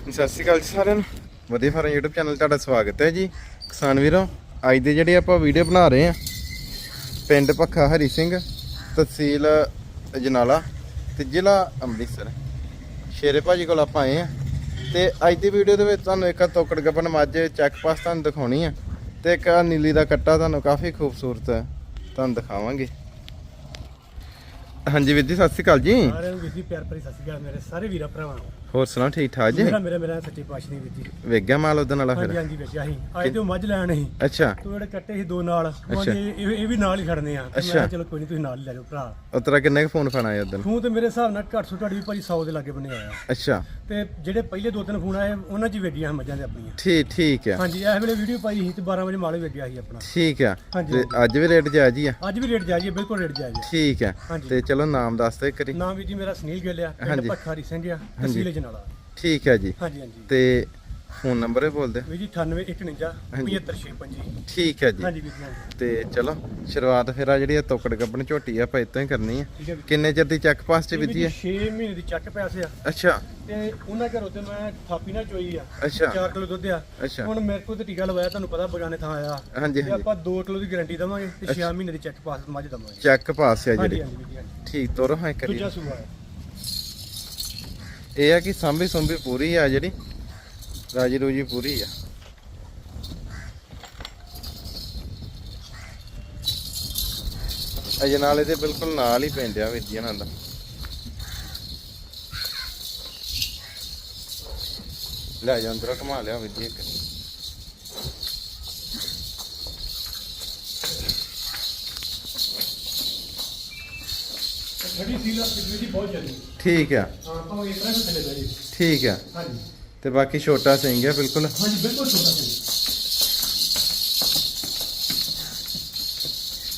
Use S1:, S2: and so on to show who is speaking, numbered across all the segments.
S1: ਸਤਿ ਸ਼੍ਰੀ ਅਕਾਲ ਜੀ ਸਾਰਿਆਂ ਨੂੰ। ਵਧੀਆ ਫਾਰਮ YouTube ਚੈਨਲ ਤੁਹਾਡਾ ਸਵਾਗਤ ਹੈ ਜੀ। ਕਿਸਾਨ ਵੀਰੋ, ਅੱਜ ਦੇ ਜਿਹੜੇ ਆਪਾਂ ਵੀਡੀਓ ਬਣਾ ਰਹੇ ਆ ਪਿੰਡ ਭੱਖਾ ਹਰੀ ਸਿੰਘ, ਤਹਿਸੀਲ ਅਜਨਾਲਾ ਤੇ ਜ਼ਿਲ੍ਹਾ ਅੰਮ੍ਰਿਤਸਰ। ਸ਼ੇਰੇ ਭਾਜੀ ਕੋਲ ਆਪਾਂ ਆਏ ਆ ਤੇ ਅੱਜ ਦੀ ਵੀਡੀਓ ਦੇ ਵਿੱਚ ਤੁਹਾਨੂੰ ਇੱਕ ਤੋਕੜ ਗੱਬਨ ਮੱਝ ਚੈੱਕ ਪਾਸ ਤੁਹਾਨੂੰ ਦਿਖਾਉਣੀ ਆ ਤੇ ਇੱਕ ਨੀਲੀ ਦਾ ਕੱਟਾ ਤੁਹਾਨੂੰ ਕਾਫੀ ਖੂਬਸੂਰਤ ਤੁਹਾਨੂੰ ਦਿਖਾਵਾਂਗੇ। ਹਾਂਜੀ ਵੀਰ ਜੀ, ਸਤਿ ਸ਼੍ਰੀ ਅਕਾਲ ਜੀ।
S2: ਸਾਰਿਆਂ ਨੂੰ ਵੀਰ ਜੀ ਪਿਆਰ ਭਰੀ ਸਤਿ ਸ਼੍ਰੀ ਅਕਾਲ ਮੇਰੇ ਸਾਰੇ ਵੀਰਾਂ ਭਰਾਵਾਂ ਨੂੰ।
S1: ਹੋਰ ਸੁਣਾਓ ਠੀਕ ਠਾਕ ਜੀ?
S2: ਮੇਰਾ ਮੇਰਾ ਮੇਰਾ ਸੱਚੀ ਦੀ ਵੀਰ ਜੀ
S1: ਵੇਖ ਗਿਆ ਮਾਲ ਉਹਦੇ ਨਾਲ
S2: ਹਾਂਜੀ
S1: ਫਿਰ?
S2: ਹਾਂਜੀ ਵੇਖਿਆ ਸੀ। ਅੱਜ ਤੇ ਮੱਝ ਲੈਣ ਸੀ।
S1: ਅੱਛਾ।
S2: ਤੂੰ ਜਿਹੜੇ ਕੱਟੇ ਸੀ ਦੋ ਨਾਲ ਉਹ
S1: ਅੱਛਾ।
S2: ਇਹ ਇਹ ਵੀ ਨਾਲ ਹੀ ਖੜਨੇ ਆ। ਤੇ ਮੈਂ
S1: ਅੱਛਾ।
S2: ਕਿਹਾ ਚਲੋ ਕੋਈ ਨਹੀਂ ਤੁਸੀਂ ਨਾਲ ਹੀ ਲੈ ਜਾਓ ਭਰਾ।
S1: ਉਤਰਾ ਕਿੰਨੇ ਕੁ ਫੋਨ ਫਾਨ ਆਏ ਉਦੋਂ
S2: ਤੂੰ ਤੇ ਮੇਰੇ ਹਿਸਾਬ ਨਾਲ ਘੱਟ ਸੋ ਘੱਟ ਵੀ ਭਾਜੀ 100 ਦੇ ਲਾਗੇ ਬੰਨੇ ਆਇਆ
S1: ਅੱਛਾ।
S2: ਤੇ ਜਿਹੜੇ ਪਹਿਲੇ ਦੋ ਤਿੰਨ ਫੋਨ ਆਏ ਉਹਨਾਂ 'ਚ ਹੀ ਵੇਗੀਆਂ ਮੱਝਾਂ ਦੇ ਆਪਣੀਆਂ।
S1: ਠੀਕ ਠੀਕ ਆ।
S2: ਹਾਂਜੀ ਇਸ ਵੇਲੇ ਵੀਡੀਓ ਪਾਈ ਸੀ ਤੇ 12 ਵਜੇ ਮਾਲ ਵੇਗਿਆ ਸੀ ਆਪਣਾ।
S1: ਠੀਕ ਆ।
S2: ਹਾਂਜੀ,
S1: ਤੇ ਅੱਜ ਵੀ ਰੇਟ ਜਾਇਜ਼ ਹੀ ਆ?
S2: ਅੱਜ ਵੀ ਰੇਟ ਜਾਈਏ ਬਿਲਕੁਲ ਰੇਟ ਜਾਈਏ
S1: ਠੀਕ ਆ।
S2: ਹਾਂਜੀ।
S1: ਤੇ ਚਲੋ ਨਾਮ ਦੱਸ ਦੇ ਕਰੀ
S2: ਨਾਮ ਵੀ ਜੀ ਮੇਰਾ ਸੁਨੀਲ ਗਿੱਲ ਆ।
S1: ਹਾਂਜੀ।
S2: ਪਿੰਡ ਪੱਖਾਰੀ ਸਿੰਘ ਆ। ਤਹਿਸੀਲ ਜਨਾਲਾ
S1: ਠੀਕ ਆ ਜੀ।
S2: ਹਾਂਜੀ ਹਾਂਜੀ।
S1: ਤੇ ਫੋਨ ਨੰਬਰ ਇਹ ਬੋਲ ਦੇ
S2: ਵੀ ਜੀ 98
S1: ਹਾਂਜੀ।
S2: 7556
S1: ਠੀਕ ਆ ਜੀ।
S2: ਹਾਂਜੀ ਵੀਰ ਜੀ ਹਾਂਜੀ।
S1: ਤੇ ਚਲੋ ਸ਼ੁਰੂਆਤ ਫਿਰ ਆ ਜਿਹੜੀ ਆ ਤੋਕੜ ਗੱਬਣ ਝੋਟੀ ਆ ਆਪਾਂ ਇਤੋਂ ਹੀ ਕਰਨੀ ਆ।
S2: ਠੀਕ ਹੈ ਵੀਰ
S1: ਕਿੰਨੇ ਚਿਰ ਦੀ ਚੱਕ ਪਾਸ ਚ
S2: ਇਹ
S1: ਵਿਧੀ ਆ?
S2: 6 ਮਹੀਨੇ ਦੀ ਚੱਕ ਪੈਸੇ ਆ।
S1: ਅੱਛਾ।
S2: ਤੇ ਉਹਨਾਂ ਘਰੋਂ ਤੇ ਮੈਂ ਥਾਪੀ ਨਾਲ ਚੋਈ ਆ।
S1: ਅੱਛਾ।
S2: 4 ਕਿਲੋ ਦੁੱਧ ਆ।
S1: ਅੱਛਾ।
S2: ਹੁਣ ਮੇਰੇ ਕੋਲ ਤੇ ਟੀਕਾ ਲਵਾਇਆ ਤੁਹਾਨੂੰ ਪਤਾ ਬਗਾਨੇ ਥਾਂ ਆਇਆ
S1: ਹਾਂਜੀ
S2: ਤੇ
S1: ਹਾਂਜੀ।
S2: ਆਪਾਂ 2 ਕਿਲੋ ਦੀ ਗਾਰੰਟੀ ਦਵਾਂਗੇ ਤੇ 6 ਮਹੀਨੇ ਦੀ ਚੈੱਕ ਪਾਸ ਮੱਝ ਦਵਾਂਗੇ।
S1: ਚੱਕ ਪਾਸ ਆ
S2: ਹਾਂਜੀ
S1: ਜਿਹੜੀ।
S2: ਹਾਂਜੀ ਵੀਰ ਜੀ, ਹਾਂਜੀ।
S1: ਠੀਕ ਤੋਰੋ ਹਾਂ ਕਰੀ
S2: ਦੂਜਾ ਸੂਆ ਹੈ
S1: ਇਹ ਆ ਕਿ ਸਾਂਭੀ ਸੁੰਭੀ ਪੂਰੀ ਆ ਜਿਹੜੀ। ਰਾਜੀ ਰੂਜੀ ਪੂਰੀ ਆ। ਅਜੇ ਨਾਲੇ ਬਿਲਕੁਲ ਨਾਲ ਹੀ ਪੈਂਦਿਆ ਵੀਰ ਜੀ ਇਹਨਾਂ ਦਾ ਲੈ ਜਾ, ਅੰਦਰ ਘੁਮਾ ਲਿਆ ਵੀਰ ਜੀ ਇੱਕ।
S2: ਛੜੀ ਸੀਲਾ ਪਿਛਲੀ ਬਹੁਤ ਜਲਦੀ
S1: ਠੀਕ ਆ।
S2: ਹਾਂ ਤਾਂ ਇਸ ਤਰ੍ਹਾਂ ਹੀ ਥੱਲੇ ਬੈਠੀ
S1: ਠੀਕ ਆ।
S2: ਹਾਂਜੀ।
S1: ਤੇ ਬਾਕੀ ਛੋਟਾ ਸਿੰਘ ਆ ਬਿਲਕੁਲ।
S2: ਹਾਂਜੀ ਬਿਲਕੁਲ ਛੋਟਾ ਸੀ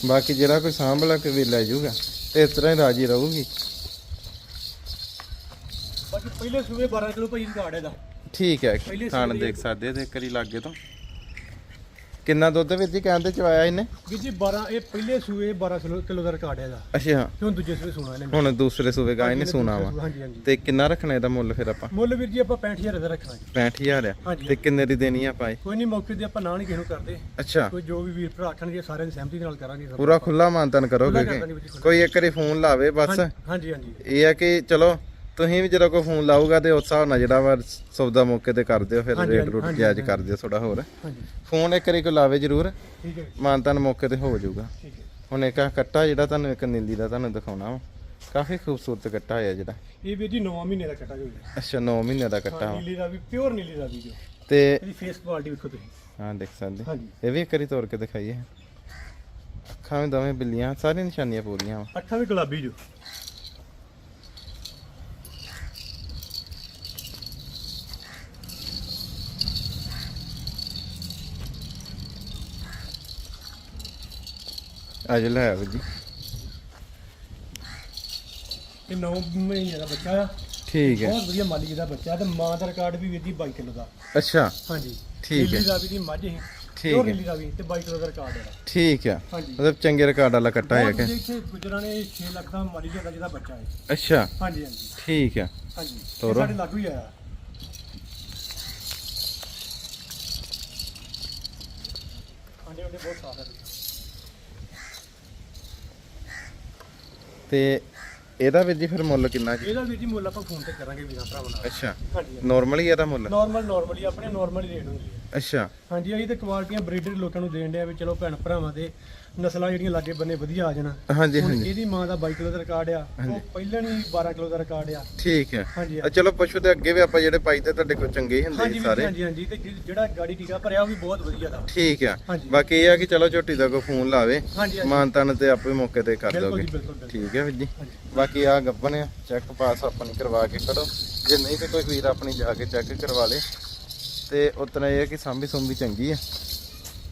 S1: ਬਾਕੀ ਜਿਹੜਾ ਕੋਈ ਸਾਂਭਲਾ ਕੇ ਵੀ ਲੈ ਜਾਊਗਾ ਤੇ ਇਸ ਤਰ੍ਹਾਂ ਹੀ ਰਾਜੀ ਰਹੂਗੀ।
S2: ਬਾਕੀ ਪਹਿਲੇ ਸੂਏ 12 ਕਿਲੋ ਭਾਈ ਰਿਕਾਰਡ ਇਹਦਾ
S1: ਠੀਕ ਹੈ
S2: ਸੂਏ
S1: ਦੇਖ ਸਕਦੇ ਆ ਤੇ ਕਰੀ ਲਾਗੇ ਤੋਂ। ਕਿੰਨਾ ਦੁੱਧ ਵੀਰ ਜੀ? ਕਹਿੰਦੇ ਚਵਾਇਆ ਇਹਨੇ?
S2: ਵੀਰ ਜੀ 12 ਇਹ ਪਹਿਲੇ ਸੂਏ 12 ਕਿਲੋ ਦਾ ਰਿਕਾਰਡ ਇਹਦਾ।
S1: ਅੱਛਾ।
S2: ਤੇ ਹੁਣ ਦੂਜੇ ਸੂਏ ਸੁਣਾ ਇਹਨੇ।
S1: ਹੁਣ ਦੂਸਰੇ ਸੂਬੇ ਗਾਇ ਨੇ ਸੁਣਾ ਵਾ।
S2: ਹਾਂਜੀ ਹਾਂਜੀ।
S1: ਤੇ ਕਿੰਨਾ ਰੱਖਣਾ ਇਹਦਾ ਮੁੱਲ ਫਿਰ ਆਪਾਂ?
S2: ਮੁੱਲ ਵੀਰ ਜੀ ਆਪਾਂ 65000 ਦਾ ਰੱਖਣਾ ਜੀ
S1: 65000 ਆ।
S2: ਹਾਂਜੀ।
S1: ਤੇ ਕਿੰਨੇ ਦੀ ਦੇਣੀ ਆ ਆਪਾਂ ਇਹ?
S2: ਕੋਈ ਨਹੀਂ ਮੌਕੇ ਤੇ ਆਪਾਂ ਨਾ ਨਹੀਂ ਕਿਸੇ ਨੂੰ ਕਰਦੇ।
S1: ਅੱਛਾ।
S2: ਕੋਈ ਜੋ ਵੀ ਵੀਰ ਭਰਾ ਆਖਣਗੇ ਸਾਰਿਆਂ ਦੀ ਸਹਿਮਤੀ ਨਾਲ ਕਰਾਂਗੇ। ਸਭ।
S1: ਪੂਰਾ ਖੁੱਲਾ ਮਾਨਤਨ ਕਰੋਗੇ
S2: ਖੁੱਲ੍ਹਾ
S1: ਕਿ
S2: ਕਰ ਦਾਂਗੇ ਵੀਰ ਜੀ, ਖੁੱਲ੍ਹਾ।
S1: ਕੋਈ ਇੱਕ ਵਾਰੀ ਫੋਨ ਲਾਵੇ ਬਸ।
S2: ਹਾਂਜੀ ਹਾਂਜੀ।
S1: ਇਹ ਆ ਕਿ ਚਲੋ ਤੁਸੀਂ ਵੀ ਜਦੋਂ ਕੋਈ ਫੋਨ ਲਾਊਗਾ ਤੇ ਉਸ ਹਿਸਾਬ ਨਾਲ ਜਿਹੜਾ ਵਾ ਸੌਦਾ ਮੌਕੇ ਤੇ ਕਰ ਦਿਓ ਫਿਰ
S2: ਹਾਂਜੀ,
S1: ਰੇਟ ਰੂਟ
S2: ਹਾਂਜੀ,
S1: ਜਾਇਜ਼। ਕਰ ਦਿਓ ਥੋੜਾ ਹੋਰ।
S2: ਹਾਂਜੀ।
S1: ਫੋਨ ਇੱਕ ਵਾਰੀ ਕੋ ਲਾਵੇ ਜ਼ਰੂਰ
S2: ਠੀਕ ਹੈ
S1: ਮਾਨਤਨ ਮੌਕੇ ਤੇ ਹੋ ਜਾਊਗਾ।
S2: ਠੀਕ ਹੈ।
S1: ਹੁਣ ਇੱਕ ਆਹ ਕੱਟਾ ਜਿਹੜਾ ਤੁਹਾਨੂੰ ਇੱਕ ਨੀਲੀ ਦਾ ਤੁਹਾਨੂੰ ਦਿਖਾਉਣਾ ਵਾ ਕਾਫੀ ਖੂਬਸੂਰਤ ਕੱਟਾ ਹੋਇਆ ਜਿਹੜਾ।
S2: ਇਹ ਵੀਰ ਜੀ 9 ਮਹੀਨੇ ਦਾ ਕੱਟਾ ਜੋ ਹੈ।
S1: ਅੱਛਾ 9 ਮਹੀਨੇ ਦਾ ਕੱਟਾ
S2: ਹਾਂ
S1: ਵਾ
S2: ਨੀਲੀ ਰਾਵੀ ਪਿਓਰ ਨੀਲੀ ਰਾਵੀ ਜੋ।
S1: ਤੇ
S2: ਇਹਦੀ ਫੇਸ ਕੁਆਲਿਟੀ ਵੇਖੋ ਤੁਸੀਂ।
S1: ਹਾਂ ਦੇਖ ਸਕਦੇ।
S2: ਹਾਂਜੀ।
S1: ਇਹ ਵੀ ਇੱਕ ਵਾਰੀ ਤੋੜ ਕੇ ਦਿਖਾਈਏ। ਅੱਖਾਂ ਵੀ ਦੋਵੇਂ ਬਿੱਲੀਆਂ ਸਾਰੀਆਂ ਨਿਸ਼ਾਨੀਆਂ ਪੂਰੀਆਂ ਵਾ।
S2: ਅੱਖਾਂ ਵੀ ਗੁਲਾਬੀ ਜੋ।
S1: ਅੱਜ ਲੈ ਆਓ ਜੀ।
S2: ਇਹ 9 ਮਹੀਨੇ ਦਾ ਬੱਚਾ ਆ।
S1: ਠੀਕ ਹੈ।
S2: ਬਹੁਤ ਵਧੀਆ ਮਾਲੀ ਜਿਹਦਾ ਬੱਚਾ ਤੇ ਮਾਂ ਦਾ ਰਿਕਾਰਡ ਵੀ ਜੀ 22 ਕਿਲੋ ਦਾ।
S1: ਅੱਛਾ।
S2: ਹਾਂਜੀ।
S1: ਠੀਕ ਹੈ।
S2: ਨੀਲੀ ਰਾਵੀ ਦੀ ਮੱਝ ਹੈ।
S1: ਠੀਕ ਹੈ।
S2: ਨੀਲੀ ਰਾਵੀ ਤੇ 22 ਕਿਲੋ ਦਾ ਰਿਕਾਰਡ ਹੈ
S1: ਠੀਕ ਆ।
S2: ਹਾਂਜੀ।
S1: ਮਤਲਬ ਚੰਗੇ ਰਿਕਾਰਡ ਵਾਲਾ ਕੱਟਾ ਹੈ ਕਿ?
S2: ਇੱਥੇ ਗੁਜਰਾਂ ਨੇ 6 ਲੱਖ ਦਾ ਮਾਲੀ ਜਿਹਦਾ ਜਿਹਦਾ ਬੱਚਾ ਹੈ।
S1: ਅੱਛਾ।
S2: ਹਾਂਜੀ ਹਾਂਜੀ।
S1: ਠੀਕ ਆ।
S2: ਹਾਂਜੀ। ਇਹ। ਸਾਡੇ ਲਾਗੂ ਹੀ ਆਇਆ। ਹਾਂਜੀ ਉਹਦੇ ਬਹੁਤ ਸਾਫ਼ ਹੈ
S1: ਤੇ ਇਹਦਾ ਵੀ ਜੀ ਫਿਰ ਮੁੱਲ ਕਿੰਨਾ ਜੀ?
S2: ਇਹਦਾ ਵੀਰ ਜੀ ਮੁੱਲ ਆਪਾਂ ਫੋਨ ਤੇ ਕਰਾਂਗੇ ਵੀਰਾਂ ਭਰਾਵਾਂ ਨਾਲ।
S1: ਅੱਛਾ।
S2: ਹਾਂਜੀ
S1: ਨਾਰਮਲ ਹੀ ਇਹਦਾ ਮੁੱਲ?
S2: ਨਾਰਮਲ ਨਾਰਮਲੀ ਆਪਣੇ ਨਾਰਮਲ ਰੇਟ ਹੁੰਦੀ ਹੈ।
S1: ਅੱਛਾ।
S2: ਹਾਂਜੀ ਅਸੀਂ ਤੇ ਕੁਆਲਟੀਆਂ ਬਰੀਡਰ ਲੋਕਾਂ ਨੂੰ ਦੇਣ ਡਿਆ ਵੀ ਚਲੋ ਭੈਣ ਭਰਾਵਾਂ ਦੇ ਨਸਲਾਂ ਜਿਹੜੀਆਂ ਲਾਗੇ ਬੰਨੇ ਵਧੀਆ ਆ ਜਾਣ।
S1: ਹਾਂਜੀ
S2: ਹੁਣ
S1: ਹਾਂਜੀ।
S2: ਇਹਦੀ ਮਾਂ ਦਾ 22 ਕਿਲੋ ਦਾ ਰਿਕਾਰਡ ਆ ਉਹ ਪਹਿਲਾਂ ਹੀ 12 ਕਿਲੋ ਦਾ ਰਿਕਾਰਡ ਆ।
S1: ਠੀਕ ਹੈ
S2: ਹਾਂਜੀ
S1: ਆ ਚਲੋ ਪਸ਼ੂ ਦੇ ਅੱਗੇ ਵੀ ਆਪਾਂ ਜਿਹੜੇ ਪਾਈ ਤੇ ਤੁਹਾਡੇ ਕੋਲ ਚੰਗੇ ਹੀ ਹੁੰਦੇ
S2: ਹਾਂਜੀ
S1: ਸੀ
S2: ਵੀਰ ਜੀ,
S1: ਸਾਰੇ।
S2: ਹਾਂਜੀ ਹਾਂਜੀ। ਤੇ ਜਿ- ਜਿਹੜਾ ਗਾੜੀ ਟੀਕਾ ਭਰਿਆ ਉਹ ਵੀ ਬਹੁਤ ਵਧੀਆ ਦਾ।
S1: ਠੀਕ ਆ।
S2: ਹਾਂਜੀ।
S1: ਬਾਕੀ ਇਹ ਆ ਕਿ ਚਲੋ ਝੋਟੀ ਦਾ ਕੋਈ ਫੋਨ ਲਾਵੇ।
S2: ਹਾਂਜੀ ਹਾਂਜੀ।
S1: ਮਾਨਤਨ ਤੇ ਆਪੇ ਮੌਕੇ ਤੇ ਕਰ
S2: ਬਿਲਕੁਲ
S1: ਦੋਗੇ।
S2: ਜੀ ਬਿਲਕੁਲ ਬਿਲਕੁਲ।
S1: ਠੀਕ ਹੈ ਵੀਰ ਜੀ।
S2: ਹਾਂਜੀ।
S1: ਬਾਕੀ ਆ ਗੱਬਨ ਆ ਚੈੱਕ ਪਾਸ ਆਪਣੀ ਕਰਵਾ ਕੇ ਖੜੋ ਜੇ ਨਹੀਂ ਤੇ ਕੋਈ ਵੀਰ ਆਪਣੀ ਜਾ ਕੇ ਚੈੱਕ ਕਰਵਾ ਲੇ। ਤੇ ਉਤਨਾ ਇਹ ਹੈ ਕਿ ਸਾਂਭੀ ਸੁੰਭੀ ਚੰਗੀ ਆ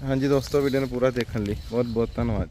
S1: ਹਾਂਜੀ ਦੋਸਤੋ ਵੀਡੀਓ ਨੂੰ ਪੂਰਾ ਦੇਖਣ ਲਈ ਬਹੁਤ ਬਹੁਤ ਧੰਨਵਾਦ।